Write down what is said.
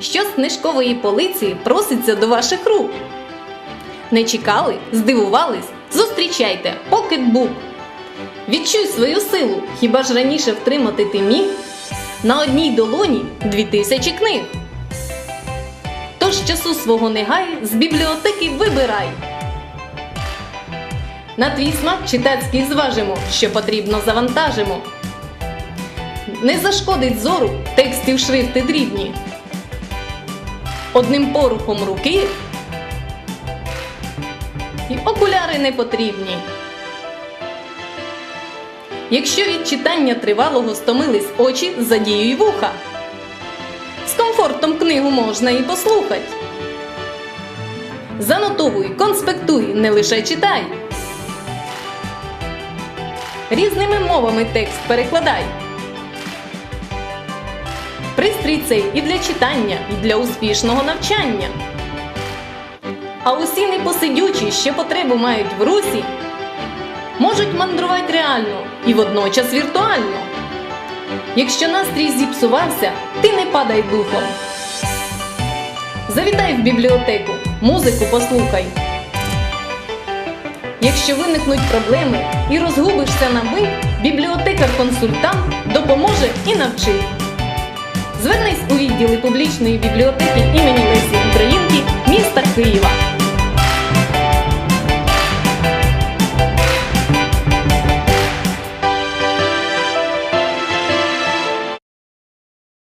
Що з книжкової полиці проситься до ваших рук? Не чекали? Здивувались? Зустрічайте Pocketbook. Відчуй свою силу, хіба ж раніше втримати ти міг? На одній долоні дві тисячі книг. Тож часу свого не гай, з бібліотеки вибирай. На твій смак читацький зважимо, що потрібно завантажимо. Не зашкодить зору текстів шрифти дрібні. Одним порухом руки і окуляри не потрібні. Якщо від читання тривалого стомились очі, задіюй вуха. З комфортом книгу можна і послухать. Занотовуй, конспектуй, не лише читай. Різними мовами текст перекладай. Пристрій цей і для читання, і для успішного навчання. А усі непосидючі, що потребу мають в русі, можуть мандрувати реально і водночас віртуально. Якщо настрій зіпсувався, ти не падай духом. Завітай в бібліотеку, музику послухай. Якщо виникнуть проблеми і розгубишся на мить, бібліотекар-консультант допоможе і навчить. Звернись у відділи публічної бібліотеки імені Лесі Українки міста Києва.